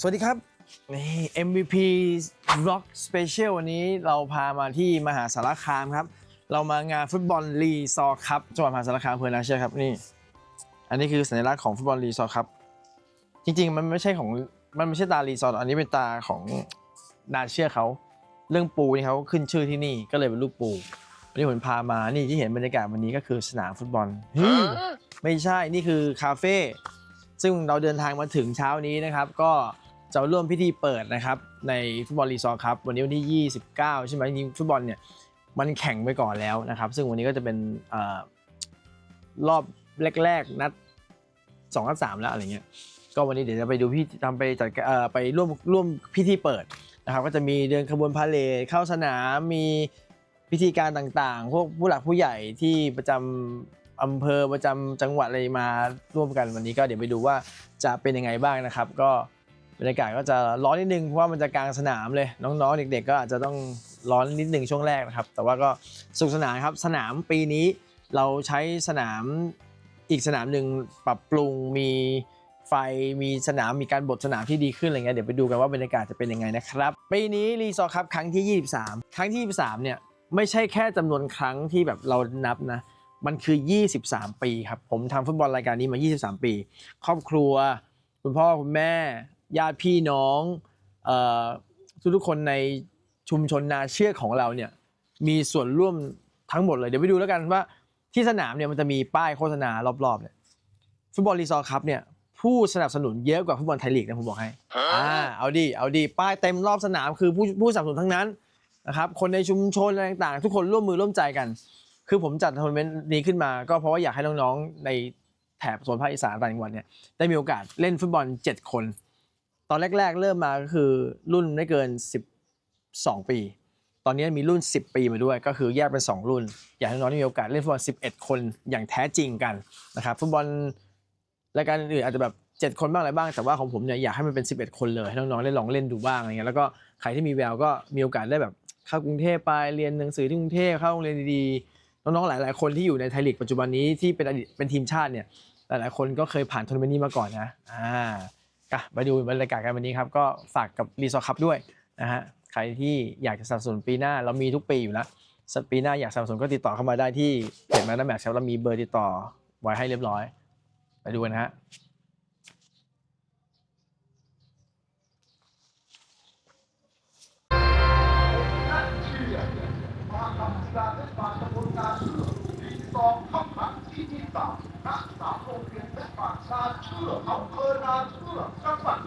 สวัสดีครับนี่ MVP Rock Special วันนี้เราพามาที่มหาสารคามครับ เรามางานฟุตบอลลีซอร์ครับจังหวัดมหาสารคามอำเภอนาเชือกครับนี่ อันนี้คือสัญลักษณ์ของฟุตบอลลีซอร์ครับ จริงๆ มันไม่ใช่ของมันไม่ใช่ตาลีซอร์หรอกอันนี้เป็นตาของนาเชือกเขาเรื่องปูนี่เขาขึ้นชื่อที่นี่ก็เลยเป็นรูปปูวันนี้ผมพามานี่ที่เห็นบรรยากาศวันนี้ก็คือสนามฟุตบอลเฮ้ยไม่ใช่นี่คือคาเฟ่ซึ่งเราเดินทางมาถึงเช้านี้นะครับ ก็ จะร่วมพิธีเปิดนะครับในฟุตบอลรีซอร์ครับวันนี้วันที่ 29 ใช่ไหมจริงฟุตบอลเนี่ยมันแข่งไปก่อนแล้วนะครับ ซึ่งวันนี้ก็จะเป็นอรอบแรกๆ นัด2นัด3แล้วอะไรเงี้ยก็วันนี้เดี๋ยวจะไปดูพี่ทำไปจัดไปร่วมร่วมพิธีเปิดนะครับก็จะมีเดินขบวนพาเหรดเข้าสนามมีพิธีการต่างๆ พวกผู้หลักผู้ใหญ่ที่ประจำอำเภอประจำจังหวัดอะไรมาร่วมกันวันนี้ก็เดี๋ยวไปดูว่าจะเป็นยังไงบ้างนะครับ ก็ บรรยากาศก็จะร้อนนิดนึงเพราะว่ามันจะกลางสนามเลย น้องๆ เด็ก ๆ ก็อาจจะต้องร้อนนิดนึงช่วงแรกนะครับ แต่ว่าก็สนุกสนานครับสนามปีนี้เราใช้สนามอีกสนามหนึ่งปรับปรุงมีไฟมีสนามมีการบดสนามที่ดีขึ้นอะไรเงี้ยเดี๋ยวไปดูกันว่าบรรยากาศจะเป็นยังไงนะครับปีนี้รีซอร์ครับครั้งที่ 23 ครั้งที่ 23 เนี่ยไม่ใช่แค่จำนวนครั้งที่แบบเรานับนะมันคือ 23 ปีครับผมทำฟุตบอลรายการนี้มา 23 ปี ครอบครัว คุณพ่อคุณแม่ ญาติพี่น้องเอ่อทุกๆคนในชุมชนนาเชือกของเราเนี่ยมีส่วนร่วมทั้งหมดเลยเดี๋ยวไปดูแล้วกันว่าที่สนามเนี่ยมันจะมีป้ายโฆษณารอบๆเนี่ยฟุตบอลรีซอร์ครับเนี่ยผู้สนับสนุนเยอะกว่าฟุตบอลไทยลีกนะผมบอกให้อ่าเอาดิเอาดิป้ายเต็มรอบสนามคือผู้ผู้สนับสนุนทั้งนั้นนะครับคนในชุมชนอะไรต่างๆ ทุกคนร่วมมือร่วมใจกัน คือผมจัดทัวร์นาเมนต์นี้ขึ้นมา ก็เพราะว่าอยากให้น้องๆในแถบโซนภาคอีสานต่างจังหวัดเนี่ยได้มีโอกาสเล่นฟุตบอล 7 คน ตอนแรก ๆ เริ่มมาก็คือรุ่นไม่เกิน 12 ปี ตอนนี้มีรุ่น 10 ปีมาด้วยก็คือแยกเป็น 2 รุ่น อยากให้น้องๆมีโอกาสเล่นฟุตบอล 11 คนอย่างแท้จริงกันนะครับฟุตบอลรายการอื่นอาจจะแบบ 7 คนบ้างอะไรบ้าง แต่ว่าของผมเนี่ยอยากให้มันเป็น 11 คนเลยให้น้องๆได้ลองเล่นดูบ้างอะไรเงี้ยแล้วก็ใครที่มีแววก็มีโอกาสได้แบบเข้ากรุงเทพไปเรียนหนังสือที่กรุงเทพเข้าโรงเรียนดีๆน้องๆหลาย ๆ คนที่อยู่ในไทยลีกปัจจุบันนี้ที่เป็นอดีตเป็นทีมชาติเนี่ยหลายๆคนก็เคยผ่านทัวร์นาเมนต์นี้มาก่อนนะอ่า ก็ไปดูบรรยากาศกันวันนี้ครับก็ฝากกับรีซอร์ทคัพด้วยนะฮะใครที่อยากจะสนับสนุนปีหน้าเรามีทุกปีอยู่แล้วสักปีหน้าอยากสนับสนุนก็ติดต่อเข้ามาได้ที่เพจแมนด์แมทครับเรามีเบอร์ติดต่อไว้ให้เรียบร้อยไปดูกันนะฮะที่สองข้าครั้งที่ที่สามนและปากชาเชื่ออำเภอนาเชื่อจังหวัด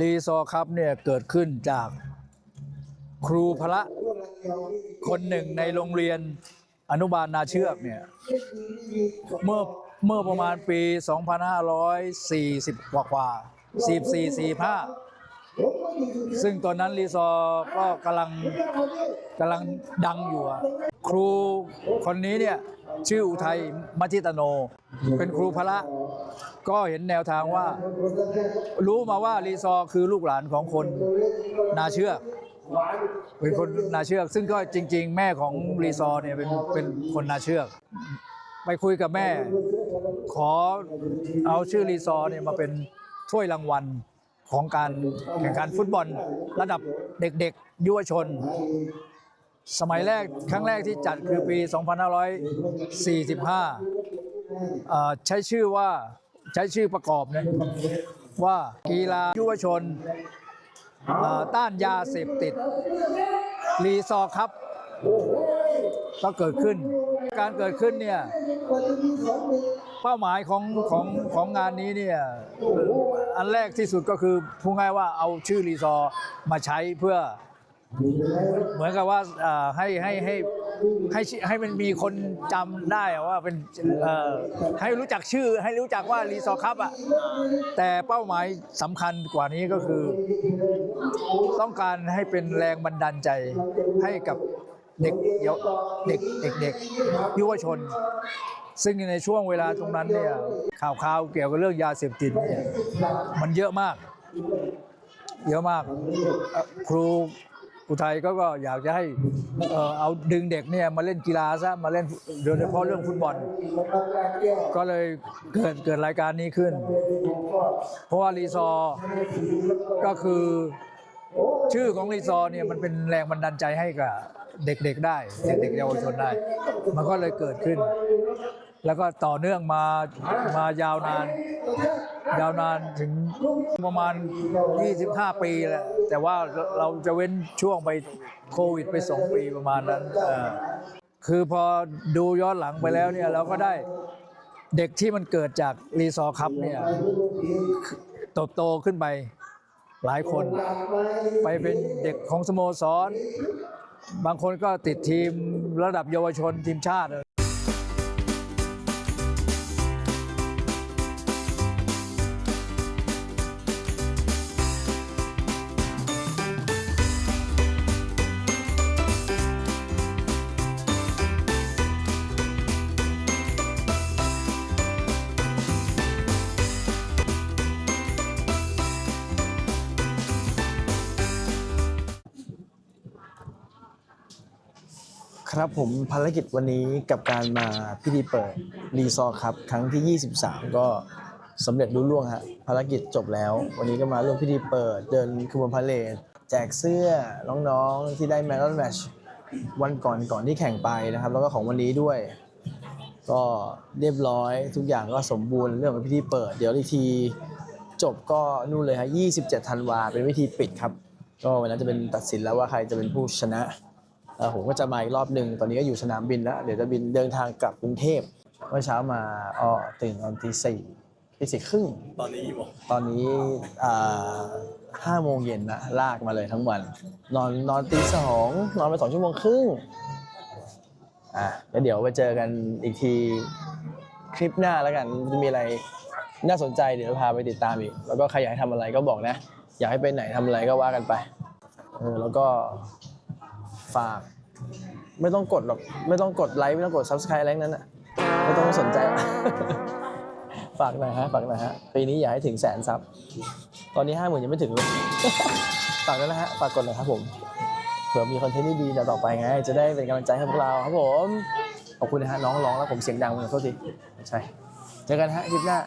รีซอครับเนี่ยเกิดขึ้นจากครูพระคนหนึ่งในโรงเรียนอนุบาลนาเชือกเนี่ยเมื่อเมื่อประมาณปี 2540 กว่ากว่า44 45 ซึ่งตอนนั้นรีซอก็กำลังกำลังดังอยู่ครูคนนี้เนี่ย ชื่ออุทัยมัจิตโน เป็นครูพระ ก็เห็นแนวทางว่า รู้มาว่ารีซอร์คือลูกหลานของคนนาเชือกเป็นคนนาเชือก ซึ่งก็จริง ๆ แม่ของรีซอร์เนี่ยเป็นเป็นคนนาเชือก ไปคุยกับแม่ ขอเอาชื่อรีซอร์เนี่ยมาเป็นถ้วยรางวัลของการแข่งขันฟุตบอลระดับเด็กๆ ยุวชน สมัยแรกครั้งแรกที่จัดคือปี 2545 ใช้ชื่อว่าใช้ชื่อประกอบนะว่ากีฬายุวชนต้านยาเสพติด รีซอร์ครับ ก็เกิดขึ้น การเกิดขึ้นเนี่ย เป้าหมายของของของงานนี้เนี่ยอันแรกที่สุดก็คือพูดง่ายว่าเอาชื่อรีซอร์มาใช้เพื่อ เหมือนกับว่าให้ให้ให้ให้ให้มันมีคนจำได้ว่าเป็นให้รู้จักชื่อให้รู้จักว่ารีซอร์ครับอะแต่เป้าหมายสำคัญกว่านี้ก็คือ ต้องการให้เป็นแรงบันดาลใจให้กับเด็กเยาเด็กเด็กเด็กยุวชน ซึ่งในช่วงเวลาตรงนั้นเนี่ยข่าวข่าวเกี่ยวกับเรื่องยาเสพติดเนี่ยมันเยอะมาก เยอะมากครู อุทัยก็ก็อยากจะให้เอ่อเอาดึงเด็กเนี่ยมาเล่นกีฬาซะมาเล่นโดยเฉพาะเรื่องฟุตบอล ก็เลยเกิดเกิดรายการนี้ขึ้น เพราะว่ารีซอร์ก็คือชื่อของรีซอร์เนี่ยมันเป็นแรงบันดาลใจให้กับเด็กๆได้ เด็กๆเยาวชนได้ มันก็เลยเกิดขึ้น แล้วก็ต่อเนื่องมามายาวนาน ยาวนานถึงประมาณ 25 ปีแล้วแต่ว่าเราจะเว้นช่วงไปโควิดไป 2 ปีประมาณนั้นคือพอดูย้อนหลังไปแล้วเนี่ยเราก็ได้เด็กที่มันเกิดจากรีซอร์คัพเนี่ยโตโตขึ้นไปหลายคน ไปเป็นเด็กของสโมสร บางคนก็ติดทีมระดับเยาวชนทีมชาติ ครับผมภารกิจวันนี้กับการมาพิธีเปิดรีซอร์ครับ ครั้งที่ 23 ก็สำเร็จรุ่ล่วงฮะภารกิจจบแล้ว วันนี้ก็มาร่วมพิธีเปิดเดินขบวนพาเลทแจกเสื้อน้องๆที่ได้แมตช์แมชวันก่อนก่อนที่แข่งไปนะครับ แล้วก็ของวันนี้ด้วย ก็เรียบร้อยทุกอย่างก็สมบูรณ์เรื่องของพิธีเปิด เดี๋ยวอีกทีจบก็นู่นเลยฮะ27ธันวาเป็นวิธีปิดครับ ก็วันนั้นจะเป็นตัดสินแล้วว่าใครจะเป็นผู้ชนะ ผมก็จะมาอีกรอบหนึ่งตอนนี้ก็อยู่สนามบินแล้ว เดี๋ยวจะบินเดินทางกลับกรุงเทพเมื่อเช้ามาอ๋อตื่นตอนตีสี่ตีสี่ครึ่งตอนนี้กี่โมงตอนนี้อ่าห้าโมงเย็นนะลากมาเลยทั้งวัน นอนนอนตีสองนอนไปสองชั่วโมงครึ่งอะแล้วเดี๋ยวไปเจอกันอีกทีคลิปหน้าแล้วกันจะมีอะไรน่าสนใจเดี๋ยวพาไปติดตามอีก แล้วก็ใครอยากให้ทำอะไรก็บอกนะ อยากให้ไปไหนทำอะไรก็ว่ากันไปเออแล้วก็ ฝาก ไม่ต้องกดหรอกไม่ต้องกดไลค์ไม่ต้องกด subscribe อะไรทั้งนั้นอะไม่ต้องสนใจ ฝากหน่อยฮะฝากหน่อยฮะปีนี้อยากให้ถึงแสนซับตอนนี้ห้าหมื่นยังไม่ถึงเลย ฝากด้วยนะฮะฝากกดหน่อยครับผมเผื่อมีคอนเทนต์ที่ดีๆต่อไปไง จะได้เป็นกำลังใจให้พวกเราครับผมขอบคุณนะฮะน้องร้องแล้วผมเสียงดังขอโทษทีใช่เจอกันฮะคลิปหน้า